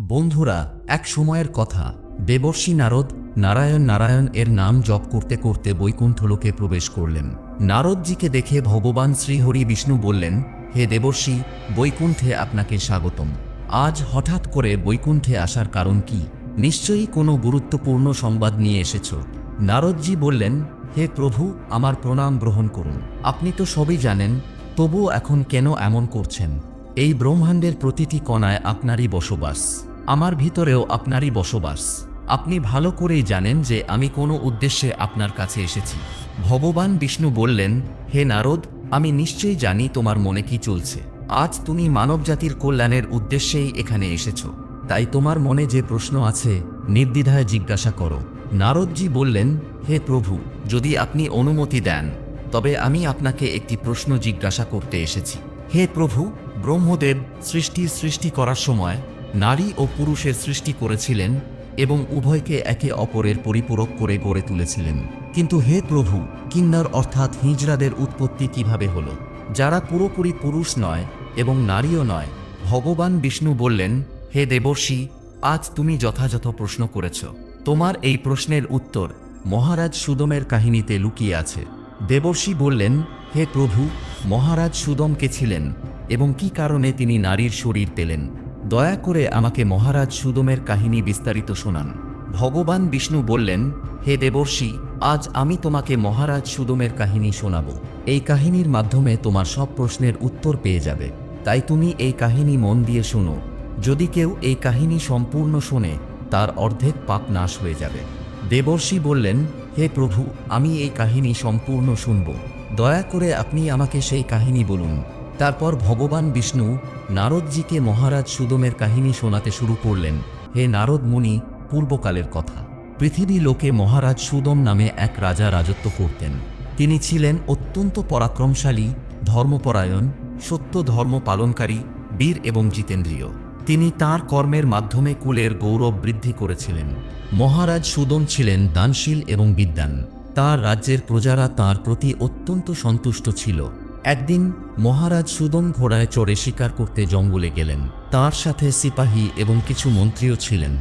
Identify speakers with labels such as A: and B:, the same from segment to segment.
A: বন্ধুরা, এক সময়ের কথা। দেবর্ষী নারদ নারায়ণ নারায়ণ এর নাম জপ করতে করতে বৈকুণ্ঠলোকে প্রবেশ করলেন। নারদজিকে দেখে ভগবান শ্রীহরি বিষ্ণু বললেন, হে দেবর্ষী, বৈকুণ্ঠে আপনাকে স্বাগতম। আজ হঠাৎ করে বৈকুণ্ঠে আসার কারণ কি? নিশ্চয়ই কোনো গুরুত্বপূর্ণ সংবাদ নিয়ে এসেছ। নারদজি বললেন, হে প্রভু, আমার প্রণাম গ্রহণ করুন। আপনি তো সবই জানেন, তবুও এখন কেন এমন করছেন? এই ব্রহ্মাণ্ডের প্রতিটি কণায় আপনারই বসবাস। আমার ভিতরেও আপনারই বসবাস। আপনি ভালো করেই জানেন যে আমি কোনো উদ্দেশ্যে আপনার কাছে এসেছি। ভগবান বিষ্ণু বললেন, হে নারদ, আমি নিশ্চয়ই জানি তোমার মনে কি চলছে। আজ তুমি মানবজাতির কল্যাণের উদ্দেশ্যেই এখানে এসেছ। তাই তোমার মনে যে প্রশ্ন আছে, নির্দ্বিধায় জিজ্ঞাসা করো। নারদজি বললেন, হে প্রভু, যদি আপনি অনুমতি দেন, তবে আমি আপনাকে একটি প্রশ্ন জিজ্ঞাসা করতে এসেছি। হে প্রভু ব্রহ্মদেব সৃষ্টি সৃষ্টি করার সময় নারী ও পুরুষের সৃষ্টি করেছিলেন এবং উভয়কে একে অপরের পরিপূরক করে গড়ে তুলেছিলেন। কিন্তু হে প্রভু, কিন্নর অর্থাৎ হিজড়াদের উৎপত্তি কীভাবে হলো? যারা পুরোপুরি পুরুষ নয় এবং নারীও নয়, ভগবান বিষ্ণু বললেন, হে দেবর্ষী, আজ তুমি যথাযথ প্রশ্ন করেছ। তোমার এই প্রশ্নের উত্তর মহারাজ সুদমের কাহিনীতে লুকিয়ে আছে। দেবর্ষী বললেন, হে প্রভু, মহারাজ সুদম কে ছিলেন এবং কি কারণে তিনি নারীর শরীর পেলেন? দয়া করে আমাকে মহারাজ সুদমের কাহিনী বিস্তারিত শোনান। ভগবান বিষ্ণু বললেন, হে দেবর্ষী, আজ আমি তোমাকে মহারাজ সুদমের কাহিনী শোনাব। এই কাহিনীর মাধ্যমে তোমার সব প্রশ্নের উত্তর পেয়ে যাবে। তাই তুমি এই কাহিনী মন দিয়ে শোনো। যদি কেউ এই কাহিনী সম্পূর্ণ শোনে, তার অর্ধেক পাপ নাশ হয়ে যাবে। দেবর্ষী বললেন, হে প্রভু, আমি এই কাহিনী সম্পূর্ণ শুনব। দয়া করে আপনি আমাকে সেই কাহিনী বলুন। তারপর ভগবান বিষ্ণু নারদজিকে মহারাজ সুদমের কাহিনী শোনাতে শুরু করলেন। হে নারদ মুনি, পূর্বকালের কথা। পৃথিবী লোকে মহারাজ সুদম নামে এক রাজা রাজত্ব করতেন। তিনি ছিলেন অত্যন্ত পরাক্রমশালী, ধর্মপরায়ণ, সত্য ধর্ম পালনকারী, বীর এবং জিতেন্দ্রীয়। তিনি তার কর্মের মাধ্যমে কুলের গৌরব বৃদ্ধি করেছিলেন। মহারাজ সুদম ছিলেন দানশীল এবং বিদ্যান তার রাজ্যের প্রজারা তার প্রতি অত্যন্ত সন্তুষ্ট ছিল। একদিন মহারাজ সুদম ঘোড়ায় চড়ে শিকার করতে জঙ্গলে গেলেন। তার সাথে সিপাহী এবং কিছু মন্ত্রীও ছিলেন।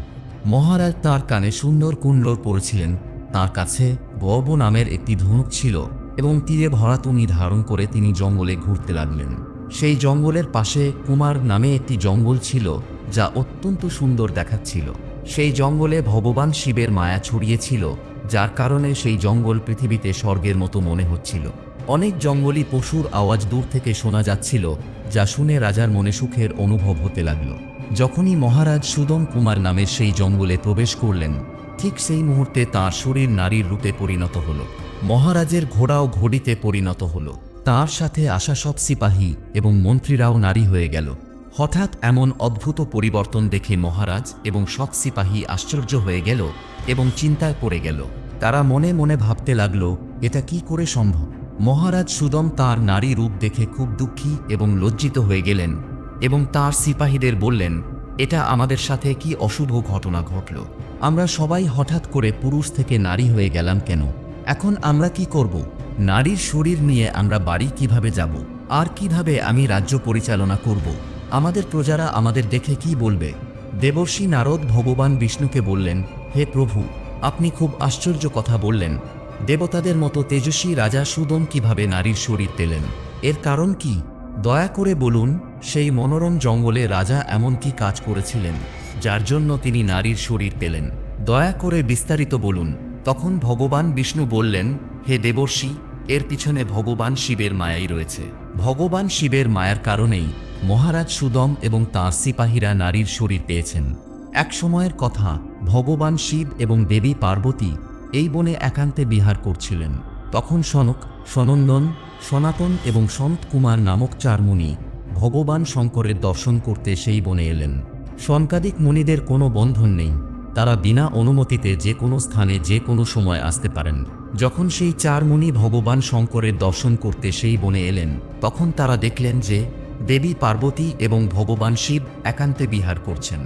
A: মহারাজ তার কানে সুন্দর কুণ্ডল পরেছিলেন তার কাছে বব নামের একটি ধনুক ছিল এবং তীরে ভরা তুনি ধারণ করে তিনি জঙ্গলে ঘুরতে লাগলেন। সেই জঙ্গলের পাশে কুমার নামে একটি জঙ্গল ছিল, যা অত্যন্ত সুন্দর দেখাচ্ছিল। সেই জঙ্গলে ভগবান শিবের মায়া ছড়িয়েছিল যার কারণে সেই জঙ্গল পৃথিবীতে স্বর্গের মতো মনে হচ্ছিল। অনেক জঙ্গলি পশুর আওয়াজ দূর থেকে শোনা যাচ্ছিল, যা শুনে রাজার মনে সুখের অনুভব হতে লাগল। যখনই মহারাজ সুদম কুমার নামের সেই জঙ্গলে প্রবেশ করলেন, ঠিক সেই মুহূর্তে তার শরীর নারীর রূপে পরিণত হল। মহারাজের ঘোড়াও ঘড়িতে পরিণত হল। তার সাথে আসা সব সিপাহী এবং মন্ত্রীরাও নারী হয়ে গেল। হঠাৎ এমন অদ্ভুত পরিবর্তন দেখে মহারাজ এবং সব সিপাহী আশ্চর্য হয়ে গেল এবং চিন্তায় পড়ে গেল। তারা মনে মনে ভাবতে লাগল, এটা কি করে সম্ভব? মহারাজ সুদম তার নারী রূপ দেখে খুব দুঃখী এবং লজ্জিত হয়ে গেলেন এবং তার সিপাহীদের বললেন, এটা আমাদের সাথে কি অশুভ ঘটনা ঘটল? আমরা সবাই হঠাৎ করে পুরুষ থেকে নারী হয়ে গেলাম কেন? এখন আমরা কি করব? নারীর শরীর নিয়ে আমরা বাড়ি কীভাবে যাব? আর কীভাবে আমি রাজ্য পরিচালনা করব? আমাদের প্রজারা আমাদের দেখে কি বলবে? দেবর্ষী নারদ ভগবান বিষ্ণুকে বললেন, হে প্রভু, আপনি খুব আশ্চর্য কথা বললেন। দেবতাদের মতো তেজস্বী রাজা সুদম কীভাবে নারীর শরীর পেলেন এর কারণ কি? দয়া করে বলুন, সেই মনোরম জঙ্গলে রাজা এমন কি কাজ করেছিলেন, যার জন্য তিনি নারীর শরীর পেলেন? দয়া করে বিস্তারিত বলুন। তখন ভগবান বিষ্ণু বললেন, হে দেবর্ষী, এর পিছনে ভগবান শিবের মায়াই রয়েছে। ভগবান শিবের মায়ার কারণেই মহারাজ সুদম এবং তাঁর সিপাহীরা নারীর শরীর পেয়েছেন। এক সময়ের কথা, ভগবান শিব এবং দেবী পার্বতী এই বনে একান্তে বিহার করছিলেন। তখন সনক, সনন্দন, সনাতন এবং সন্ত কুমার নামক চার মুনি ভগবান শঙ্করের দর্শন করতে সেই বনে এলেন। সনকাদিক মুনিদের কোনো বন্ধন নেই। তারা বিনা অনুমতিতে যে কোনো স্থানে যে কোনো সময় আসতে পারেন। যখন সেই চার মুনি ভগবান শঙ্করের দর্শন করতে সেই বনে এলেন, তখন তারা দেখলেন যে দেবী পার্বতী এবং ভগবান শিব একান্তে বিহার করছেন।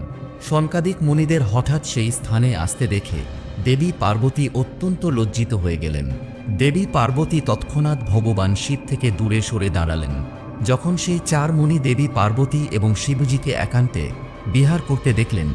A: সনকাদিক মুনিদের হঠাৎ সেই স্থানে আসতে দেখে দেবী পার্বতী অত্যন্ত লজ্জিত হয়ে গেলেন। দেবী পার্বতী তৎক্ষণাৎ ভগবান শিব থেকে দূরে সরে দাঁড়ালেন। যখন সেই চার মুনি দেবী পার্বতী এবং শিবজিকে একান্তে বিহার করতে দেখলেন,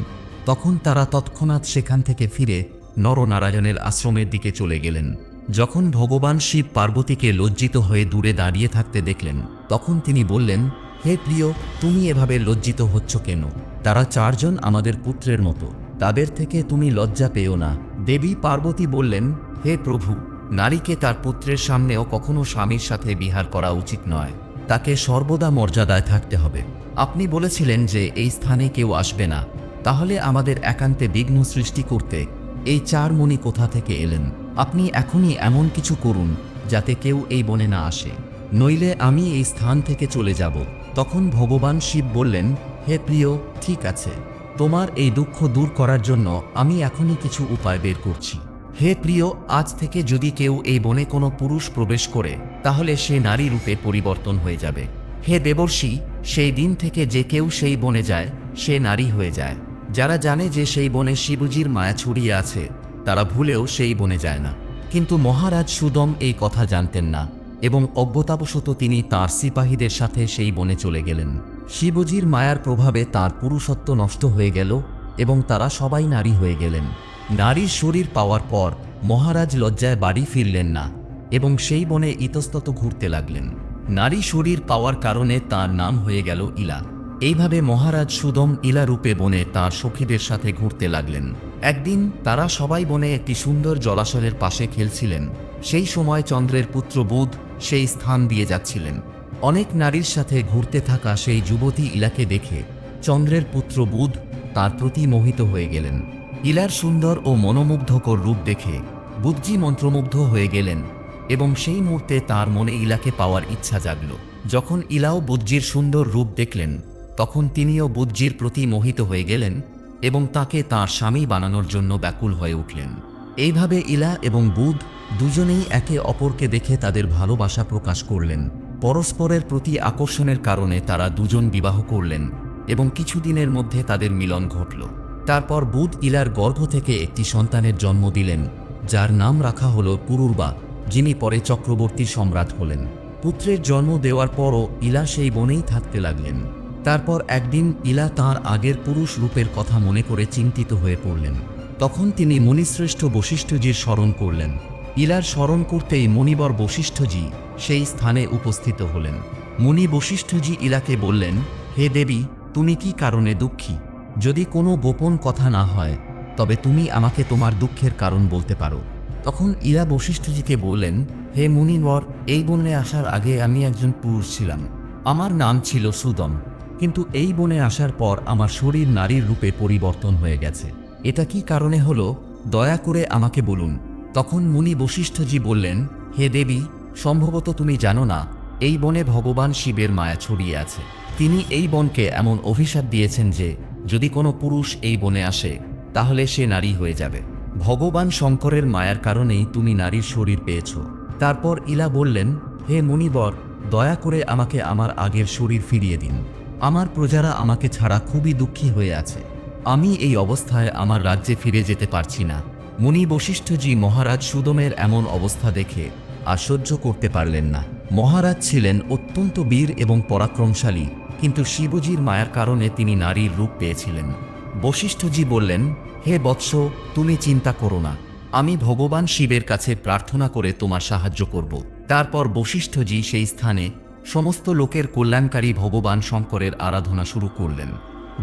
A: তখন তারা তৎক্ষণাৎ সেখান থেকে ফিরে নরনারায়ণের আশ্রমের দিকে চলে গেলেন। যখন ভগবান শিব পার্বতীকে লজ্জিত হয়ে দূরে দাঁড়িয়ে থাকতে দেখলেন, তখন তিনি বললেন, হে প্রিয়, তুমি এভাবে লজ্জিত হচ্ছ কেন? তারা চারজন আমাদের পুত্রের মতো। তাদের থেকে তুমি লজ্জা পেও না। দেবী পার্বতী বললেন, হে প্রভু, নারীকে তার পুত্রের সামনেও কখনো স্বামীর সাথে বিহার করা উচিত নয়। তাকে সর্বদা মর্যাদায় থাকতে হবে। আপনি বলেছিলেন যে এই স্থানে কেউ আসবে না। তাহলে আমাদের একান্তে বিঘ্ন সৃষ্টি করতে এই চার মণি কোথা থেকে এলেন? আপনি এখনই এমন কিছু করুন, যাতে কেউ এই বনে না আসে। নইলে আমি এই স্থান থেকে চলে যাব। তখন ভগবান শিব বললেন, হে প্রিয়, ঠিক আছে। তোমার এই দুঃখ দূর করার জন্য আমি এখনই কিছু উপায় বের করছি। হে প্রিয়, আজ থেকে যদি কেউ এই বনে কোনো পুরুষ প্রবেশ করে, তাহলে সে নারী রূপে পরিবর্তন হয়ে যাবে। হে দেবর্ষি, সেই দিন থেকে যে কেউ সেই বনে যায়, সে নারী হয়ে যায়। যারা জানে যে সেই বনে শিবজির মায়া ছড়িয়ে আছে, তারা ভুলেও সেই বনে যায় না। কিন্তু মহারাজ সুদম এই কথা জানতেন না। এবং অজ্ঞতাবশত তিনি তাঁর সিপাহীদের সাথে সেই বনে চলে গেলেন। শিবজির মায়ার প্রভাবে তার পুরুষত্ব নষ্ট হয়ে গেল এবং তারা সবাই নারী হয়ে গেলেন। নারীর শরীর পাওয়ার পর মহারাজ লজ্জায় বাড়ি ফিরলেন না এবং সেই বনে ইতস্তত ঘুরতে লাগলেন। নারী শরীর পাওয়ার কারণে তার নাম হয়ে গেল ইলা। এইভাবে মহারাজ সুদম ইলা রূপে বনে তার সখীদের সাথে ঘুরতে লাগলেন। একদিন তারা সবাই বনে একটি সুন্দর জলাশয়ের পাশে খেলছিলেন। সেই সময় চন্দ্রের পুত্র বুধ সেই স্থান দিয়ে যাচ্ছিলেন। অনেক নারীর সাথে ঘুরতে থাকা সেই যুবতী ইলাকে দেখে চন্দ্রের পুত্র বুধ তার প্রতি মোহিত হয়ে গেলেন। ইলার সুন্দর ও মনোমুগ্ধকর রূপ দেখে বুদ্ধি মন্ত্রমুগ্ধ হয়ে গেলেন এবং সেই মুহূর্তে তার মনে ইলাকে পাওয়ার ইচ্ছা জাগল। যখন ইলাও বুজ্জির সুন্দর রূপ দেখলেন, তখন তিনিও বুজ্জির প্রতি মোহিত হয়ে গেলেন এবং তাকে তার স্বামী বানানোর জন্য ব্যাকুল হয়ে উঠলেন। এইভাবে ইলা এবং বুধ দুজনেই একে অপরকে দেখে তাদের ভালোবাসা প্রকাশ করলেন। পরস্পরের প্রতি আকর্ষণের কারণে তারা দুজন বিবাহ করলেন এবং কিছুদিনের মধ্যে তাদের মিলন ঘটল। তারপর বুধ ইলার গর্ভ থেকে একটি সন্তানের জন্ম দিলেন, যার নাম রাখা হল পুরুর্বা যিনি পরে চক্রবর্তী সম্রাট হলেন। পুত্রের জন্ম দেওয়ার পরও ইলা সেই বনেই থাকতে লাগলেন। তারপর একদিন ইলা তাঁর আগের পুরুষ রূপের কথা মনে করে চিন্তিত হয়ে পড়লেন। তখন তিনি মুনিশ্রেষ্ঠ বশিষ্ঠজির স্মরণ করলেন। ইলার স্মরণ করতেই মণিবর বশিষ্ঠজি সেই স্থানে উপস্থিত হলেন। মুনি বশিষ্ঠজি ইলাকে বললেন, হে দেবী, তুমি কি কারণে দুঃখী? যদি কোনো গোপন কথা না হয়, তবে তুমি আমাকে তোমার দুঃখের কারণ বলতে পারো। তখন ইলা বশিষ্ঠজিকে বললেন, হে মুনিবর, এই বনে আসার আগে আমি একজন পুরুষ ছিলাম। আমার নাম ছিল সুদম, কিন্তু এই বনে আসার পর আমার শরীর নারীর রূপে পরিবর্তন হয়ে গেছে। এটা কি কারণে হলো? দয়া করে আমাকে বলুন। তখন মুনি বশিষ্ঠজি বললেন, হে দেবী, সম্ভবত তুমি জানো না, এই বনে ভগবান শিবের মায়া ছড়িয়ে আছে। তিনি এই বনকে এমন অভিশাপ দিয়েছেন যে, যদি কোনো পুরুষ এই বনে আসে, তাহলে সে নারী হয়ে যাবে। ভগবান শঙ্করের মায়ার কারণেই তুমি নারীর শরীর পেয়েছ। তারপর ইলা বললেন, হে মুনিবর, দয়া করে আমাকে আমার আগের শরীর ফিরিয়ে দিন। আমার প্রজারা আমাকে ছাড়া খুবই দুঃখী হয়ে আছে। আমি এই অবস্থায় আমার রাজ্যে ফিরে যেতে পারছি না। মুনি বশিষ্ঠজি মহারাজ সুদমের এমন অবস্থা দেখে আশ্চর্য করতে পারলেন না। মহারাজ ছিলেন অত্যন্ত বীর এবং পরাক্রমশালী, কিন্তু শিবজির মায়ার কারণে তিনি নারীর রূপ পেয়েছিলেন। বশিষ্ঠজি বললেন, হে বৎস, তুমি চিন্তা করো না। আমি ভগবান শিবের কাছে প্রার্থনা করে তোমার সাহায্য করব। তারপর বশিষ্ঠজি সেই স্থানে সমস্ত লোকের কল্যাণকারী ভগবান শঙ্করের আরাধনা শুরু করলেন।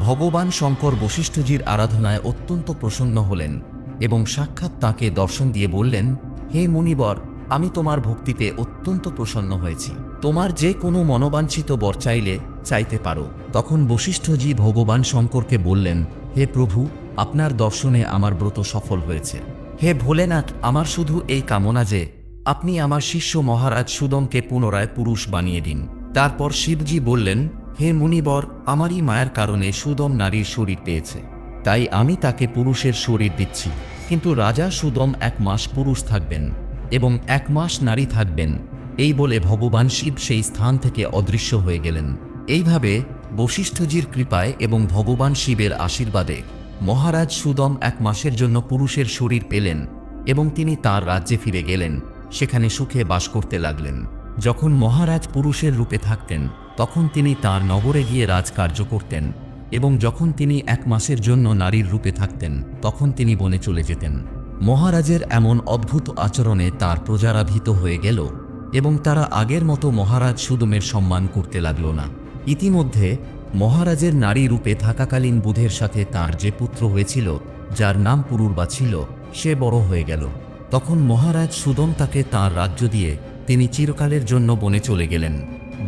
A: ভগবান শঙ্কর বশিষ্ঠজির আরাধনায় অত্যন্ত প্রসন্ন হলেন। এবং সাক্ষাৎ তাকে দর্শন দিয়ে বললেন, হে মুনিবর, আমি তোমার ভক্তিতে অত্যন্ত প্রসন্ন হয়েছি। তোমার যে কোনো মনোবাঞ্ছিত বর চাইলে চাইতে পারো। তখন বশিষ্ঠজি ভগবান শঙ্করকে বললেন, হে প্রভু, আপনার দর্শনে আমার ব্রত সফল হয়েছে। হে ভোলেনাথ, আমার শুধু এই কামনা যে, আপনি আমার শিষ্য মহারাজ সুদমকে পুনরায় পুরুষ বানিয়ে দিন। তারপর শিবজি বললেন, হে মুনিবর, আমারই মায়ের কারণে সুদম নারীর শরীর পেয়েছে। তাই আমি তাকে পুরুষের শরীর দিচ্ছি। কিন্তু রাজা সুদম এক মাস পুরুষ থাকবেন এবং এক মাস নারী থাকবেন। এই বলে ভগবান শিব সেই স্থান থেকে অদৃশ্য হয়ে গেলেন। এইভাবে বশিষ্ঠজির কৃপায় এবং ভগবান শিবের আশীর্বাদে মহারাজ সুদম এক মাসের জন্য পুরুষের শরীর পেলেন এবং তিনি তার রাজ্যে ফিরে গেলেন। সেখানে সুখে বাস করতে লাগলেন। যখন মহারাজ পুরুষের রূপে থাকতেন, তখন তিনি তার নগরে গিয়ে রাজকার্য করতেন। এবং যখন তিনি এক মাসের জন্য নারীর রূপে থাকতেন, তখন তিনি বনে চলে যেতেন। মহারাজের এমন অদ্ভুত আচরণে তার প্রজারা ভীত হয়ে গেল এবং তারা আগের মতো মহারাজ সুদমের সম্মান করতে লাগল না। ইতিমধ্যে মহারাজের নারী রূপে থাকাকালীন বুধের সাথে তার যে পুত্র হয়েছিল, যার নাম পুরুরবা ছিল, সে বড় হয়ে গেল। তখন মহারাজ সুদম তাকে তার রাজ্য দিয়ে তিনি চিরকালের জন্য বনে চলে গেলেন।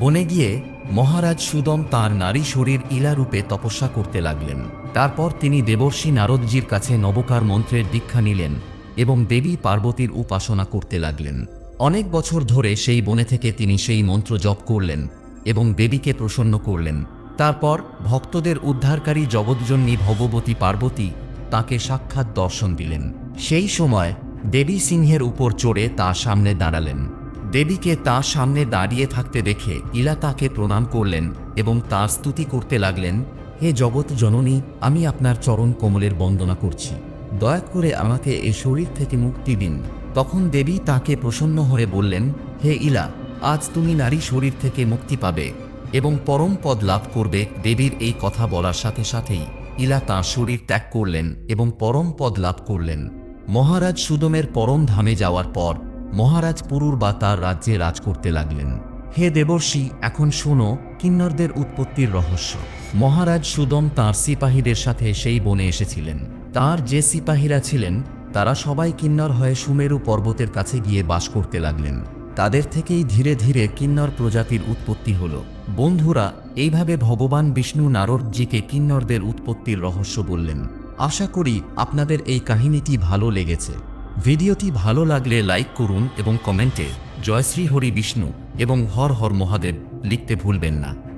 A: বনে গিয়ে মহারাজ সুদম তার নারী শরীর ইলা রূপে তপস্যা করতে লাগলেন। তারপর তিনি দেবর্ষী নারদজির কাছে নবকার মন্ত্রের দীক্ষা নিলেন এবং দেবী পার্বতীর উপাসনা করতে লাগলেন। অনেক বছর ধরে সেই বনে থেকে তিনি সেই মন্ত্র জপ করলেন এবং দেবীকে প্রসন্ন করলেন। তারপর ভক্তদের উদ্ধারকারী জগৎজন্নী ভগবতী পার্বতী তাকে সাক্ষাৎ দর্শন দিলেন। সেই সময় দেবী সিংহের উপর চড়ে তার সামনে দাঁড়ালেন। দেবীকে তার সামনে দাঁড়িয়ে থাকতে দেখে ইলা তাকে প্রণাম করলেন এবং তার স্তুতি করতে লাগলেন, হে জগৎ জননী, আমি আপনার চরণ কোমলের বন্দনা করছি। দয়া করে আমাকে এই শরীর থেকে মুক্তি দিন। তখন দেবী তাকে প্রসন্ন হয়ে বললেন, হে ইলা, আজ তুমি নারী শরীর থেকে মুক্তি পাবে এবং পরম পদ লাভ করবে। দেবীর এই কথা বলার সাথে সাথেই ইলা তাঁর শরীর ত্যাগ করলেন এবং পরম পদ লাভ করলেন। মহারাজ সুদমের পরম ধামে যাওয়ার পর মহারাজ পুরুর বা তার রাজ্যে রাজ করতে লাগলেন। হে দেবর্ষি, এখন শোনো, কিন্নরদের উৎপত্তির রহস্য। মহারাজ সুদম তাঁর সিপাহীদের সাথে সেই বনে এসেছিলেন। তার যে সিপাহীরা ছিলেন, তারা সবাই কিন্নর হয়ে সুমেরু পর্বতের কাছে গিয়ে বাস করতে লাগলেন। তাদের থেকেই ধীরে ধীরে কিন্নর প্রজাতির উৎপত্তি হল। বন্ধুরা, এইভাবে ভগবান বিষ্ণু নারদজিকে কিন্নরদের উৎপত্তির রহস্য বললেন। আশা করি আপনাদের এই কাহিনীটি ভালো লেগেছে। ভিডিওটি ভালো লাগলে লাইক করুন এবং কমেন্টে জয়শ্রী হরি বিষ্ণু এবং হর হর মহাদেব লিখতে ভুলবেন না।